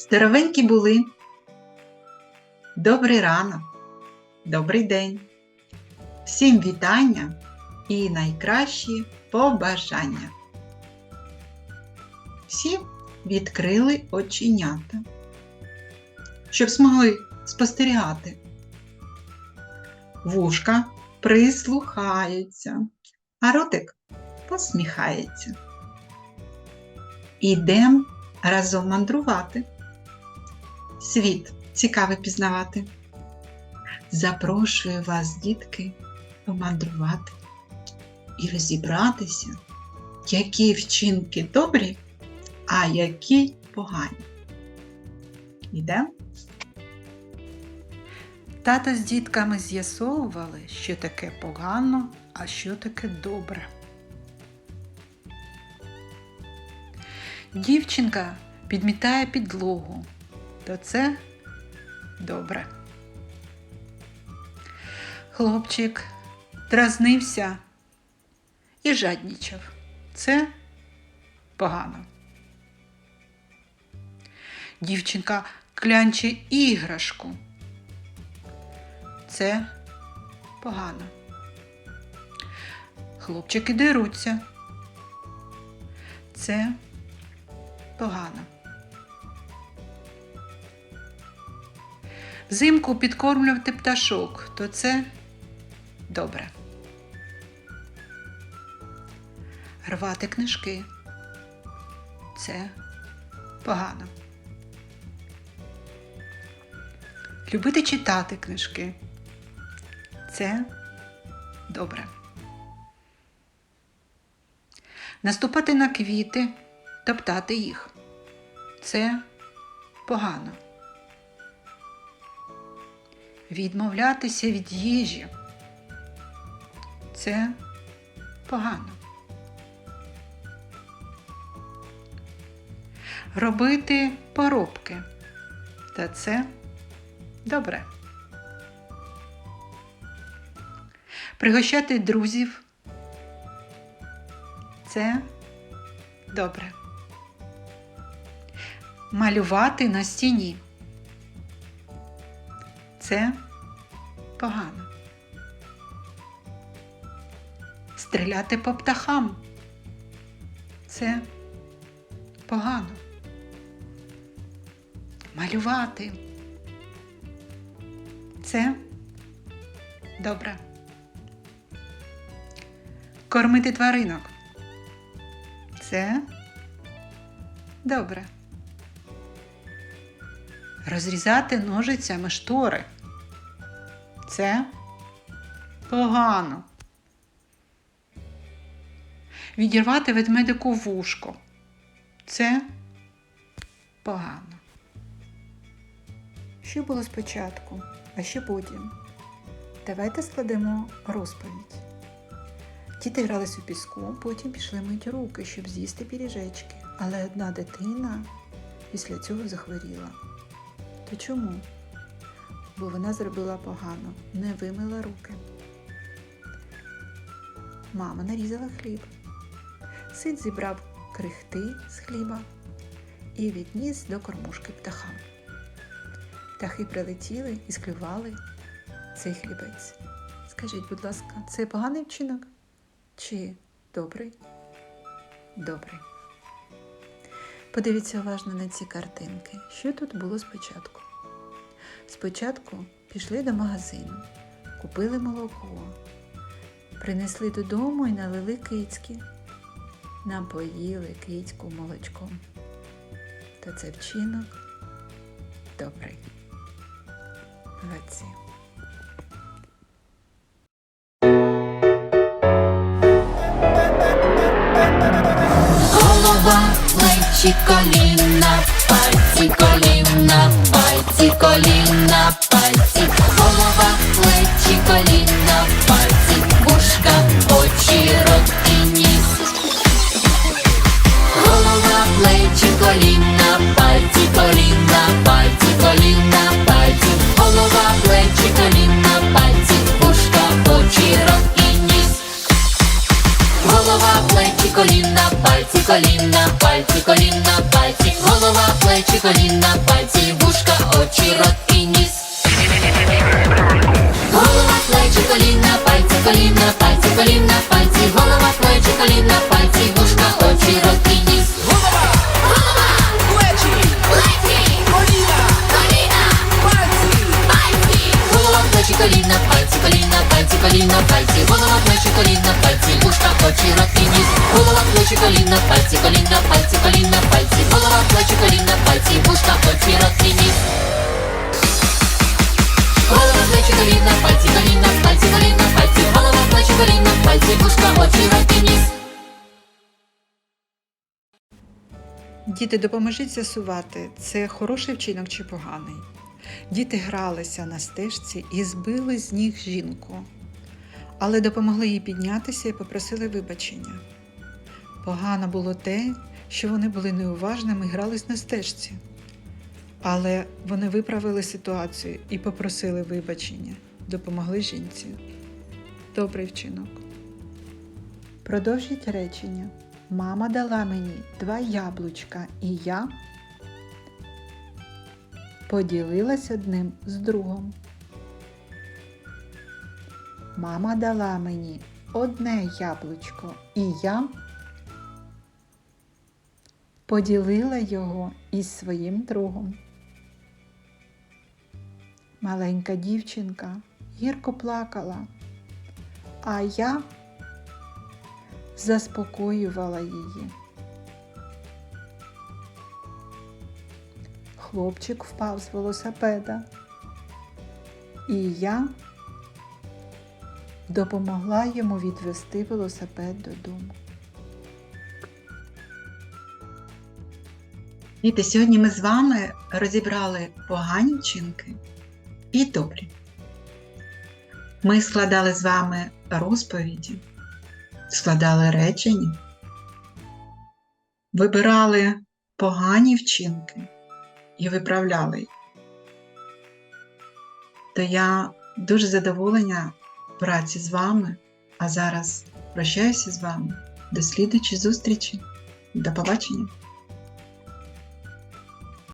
Здоровенькі були. Добрий ранок, добрий день. Всім вітання і найкращі побажання. Всі відкрили оченята, щоб змогли спостерігати. Вушка прислухаються, а ротик посміхається. Ідем разом мандрувати. Світ цікавий пізнавати. Запрошую вас, дітки, помандрувати і розібратися, які вчинки добрі, а які погані. Ідемо? Тато з дітками з'ясовували, що таке погано, а що таке добре. Дівчинка підмітає підлогу, то це добре. Хлопчик дразнився і жаднічав. Це погано. Дівчинка клянче іграшку. Це погано. Хлопчики деруться. Це погано. Взимку підкормлювати пташок, то це добре. Рвати книжки. Це погано. Любити читати книжки. Це добре. Наступати на квіти, топтати їх. Це погано. Відмовлятися від їжі. Це погано. Робити поробки. Та це добре. Пригощати друзів. Це добре. Малювати на стіні. Це погано. Стріляти по птахам. Це погано. Малювати. Це добре. Кормити тваринок. Це добре. Розрізати ножицями штори. Це погано. Відірвати ведмедику вушко. Це погано. Що було спочатку, а що потім? Давайте складемо розповідь. Діти грались у піску, потім пішли мити руки, щоб з'їсти піріжечки. Але одна дитина після цього захворіла. То чому? Бо вона зробила погано, не вимила руки. Мама нарізала хліб. Син зібрав крихти з хліба і відніс до кормушки птахам. Птахи прилетіли і склювали цей хлібець. Скажіть, будь ласка, це поганий вчинок? Чи добрий? Добрий. Подивіться уважно на ці картинки. Що тут було спочатку? Спочатку пішли до магазину, купили молоко, принесли додому і налили кицьки, напоїли кицьку молочком. Та це вчинок добрий. Молодці. Голова, плечі, коліна, плечі, коліна, пальці, коліна, пальці, коліна, пальці, голова, плечі, коліна, пальці, вушка, очі, рот і ніс. Голова, плечі, коліна, пальці, коліна, пальці, коліна, пальці, голова, плечі, коліна, пальці, вушка, очі, рот і ніс. Коліна, пальці, коліна, пальці, коліна, пальці, голова, плечі, коліна, пальці, вушка, очі, рот плечі, коліна, пальці, коліна, пальці, коліна, пальці, голова, плечі, коліна, пальці, вушка, очі, рот ніс. Голова, плечі, коліна, пальці, коліна, пальці, коліна, пальці, голова, плечі, коліна, пальці, вушка, очі, рот ніс. Діти, допоможіть з'ясувати, це хороший вчинок чи поганий. Діти гралися на стежці і збили з ніг жінку, але допомогли їй піднятися і попросили вибачення. Погано було те, що вони були неуважними і грались на стежці. Але вони виправили ситуацію і попросили вибачення, допомогли жінці. Добрий вчинок. Продовжіть речення. Мама дала мені два яблучка, і я поділилась одним з другом. Мама дала мені одне яблучко, і я поділила його із своїм другом. Маленька дівчинка гірко плакала, а я заспокоювала її. Хлопчик впав з велосипеда, і я допомогла йому відвести велосипед додому. Діти, сьогодні ми з вами розібрали погані вчинки і добрі. Ми складали з вами розповіді, складали речення, вибирали погані вчинки і виправляли їх. То я дуже задоволена праці з вами, а зараз прощаюся з вами. До слідучої зустрічі. До побачення!